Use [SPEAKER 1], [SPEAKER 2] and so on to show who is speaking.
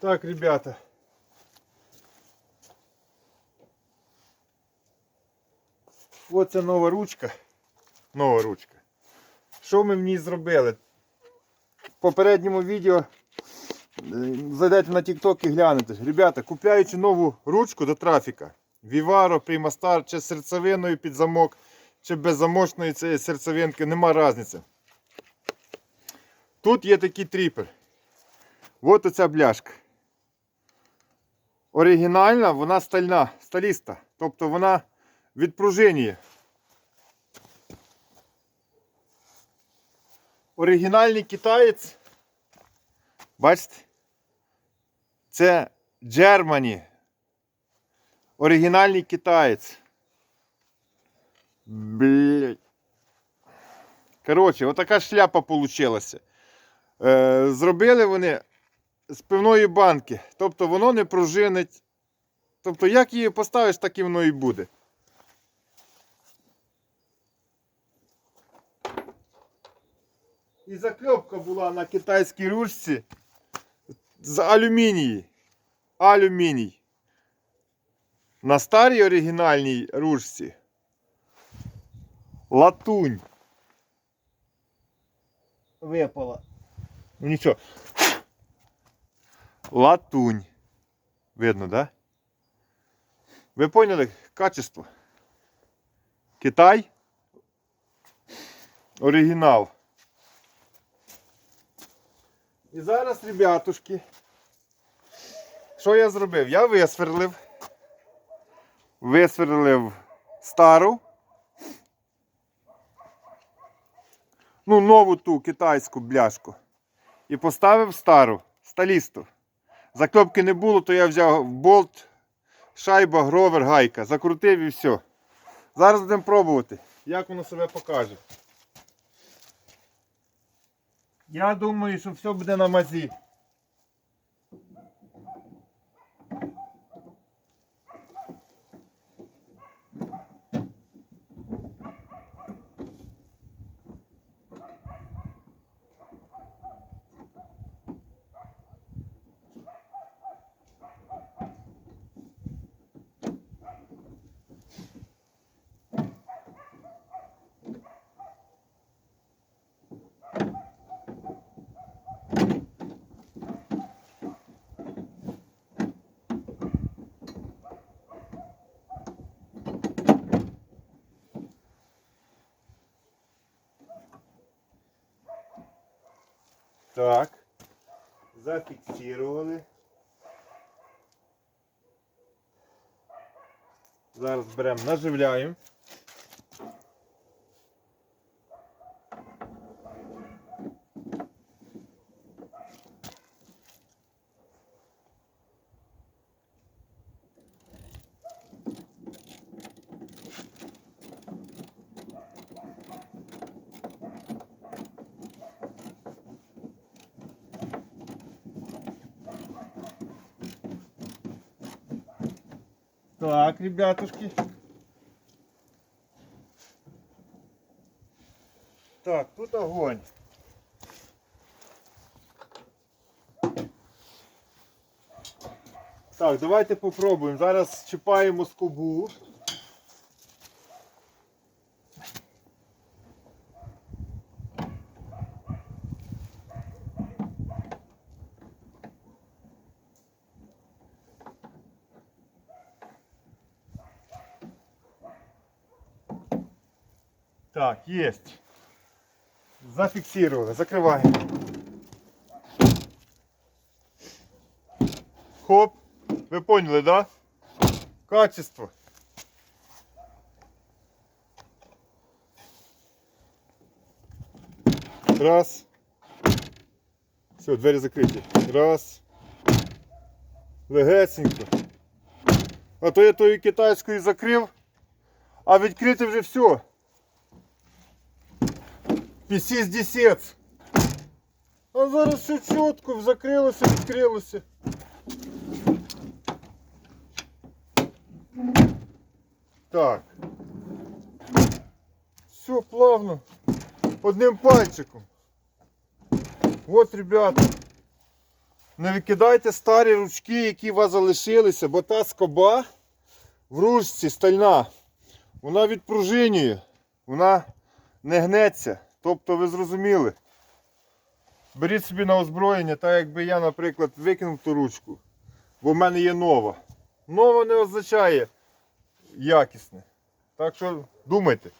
[SPEAKER 1] Так, ребята. Оце нова ручка. Нова ручка. Що ми в ній зробили? В попередньому відео е, зайдете на TikTok і глянете. Ребята, купляючи нову ручку до трафіка, Vivaro, Primastar, чи серцевиною під замок, чи без замочної цієї серцевинки, нема різниці. Тут є такий тріпер. От оця бляшка. Оригінальна, вона стальна, сталіста. Тобто вона відпружинює. Оригінальний китаєць. Бачите? Це Germany. Оригінальний китаєць. Блять. Коротше, отака шляпа получилася. Е, зробили вони з пивної банки. Тобто воно не пружинить. Тобто, як її поставиш, так і воно і буде. І закльопка була на китайській ручці з алюмінії. Алюміній. На старій оригінальній ручці. Латунь. Випала. Ну нічого. Латунь. Видно, да? Ви поняли качество? Китай. Оригінал. І зараз, ребятушки, що я зробив? Я висверлив. Висверлив стару. Ну, нову ту китайську бляшку. І поставив стару, сталісту. Закльопки не було, то я взяв болт, шайба, гровер, гайка. Закрутив і все. Зараз будемо пробувати, як воно себе покаже. Я думаю, що все буде на мазі. Так. Зафіксували. Зараз беремо, наживляємо. Так, ребятушки. Так, тут огонь. Так, давайте попробуємо. Зараз чіпаємо скобу. Так, есть. Зафиксировали. Закрываем. Хоп. Вы поняли, да? Качество. Раз. Все, двері закриті. Раз. Легесенько. А то я тою китайською закрив, а відкрити вже все. Пісіс десец. А зараз все чітко, закрилося, відкрилося. Так. Все плавно. Одним пальчиком. Вот, ребята. Не викидайте старі ручки, які у вас залишилися, бо та скоба в ручці стальна, вона відпружинює, вона не гнеться. Тобто ви зрозуміли. Беріть собі на озброєння, так якби я, наприклад, викинув ту ручку, бо в мене є нова. Нова не означає якісне. Так що думайте.